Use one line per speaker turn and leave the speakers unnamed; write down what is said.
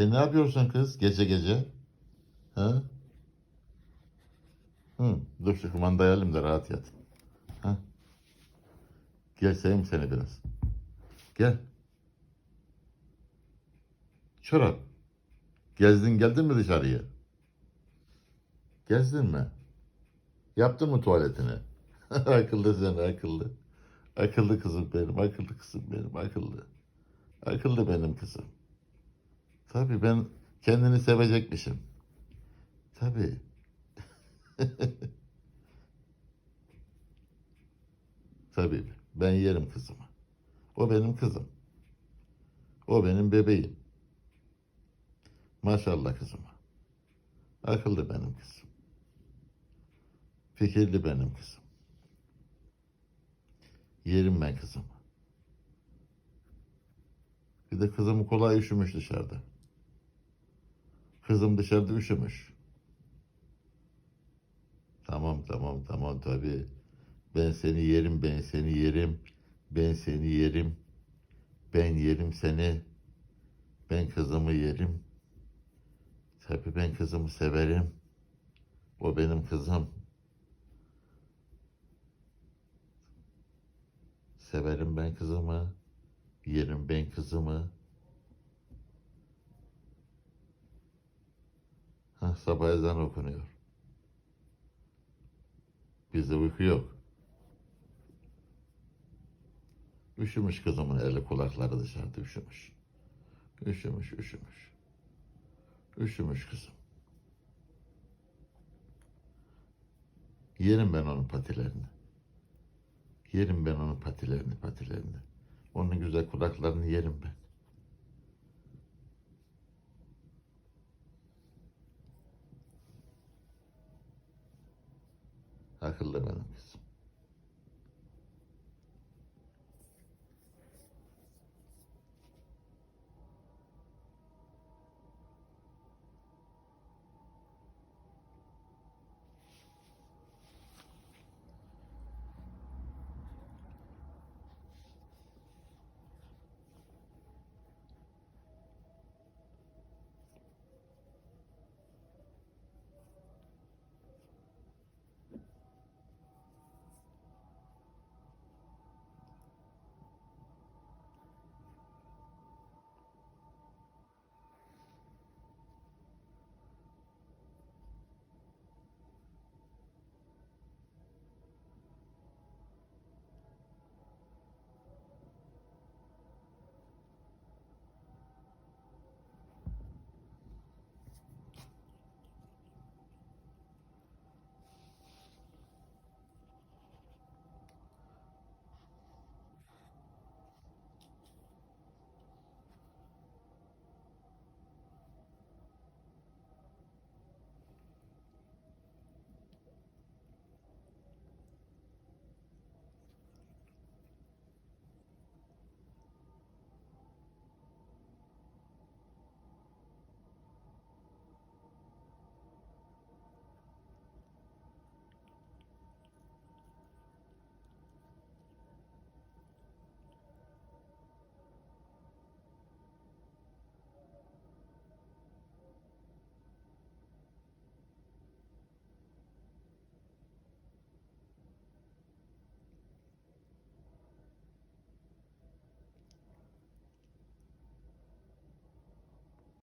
Sen ne yapıyorsun kız gece gece? Ha? Hı, dur şu kumandayı da rahat yat. Ha? Gel seveyim seni biraz. Gel. Çorap. Gezdin geldin mi dışarıya? Gezdin mi? Yaptın mı tuvaletini? akıllı sen akıllı. Akıllı kızım benim, akıllı kızım benim, akıllı. Akıllı benim kızım. Tabii ben kendini sevecekmişim. Tabii. Tabii ben yerim kızımı. O benim kızım. O benim bebeğim. Maşallah kızıma. Akıllı benim kızım. Fikirli benim kızım. Yerim ben kızımı. Bir de kızım kolay üşümüş dışarıda. Kızım dışarıda üşümüş. Tamam tamam tamam tabii. Ben seni yerim, ben seni yerim. Ben seni yerim. Ben yerim seni. Ben kızımı yerim. Tabii ben kızımı severim. O benim kızım. Severim ben kızımı. Yerim ben kızımı. Sabah ezan okunuyor. Bizde uyku yok. Üşümüş kızımın eli kulakları dışarıda üşümüş. Üşümüş, üşümüş. Üşümüş kızım. Yerim ben onun patilerini. Yerim ben onun patilerini, patilerini. Onun güzel kulaklarını yerim ben. Akıllı benim kızım.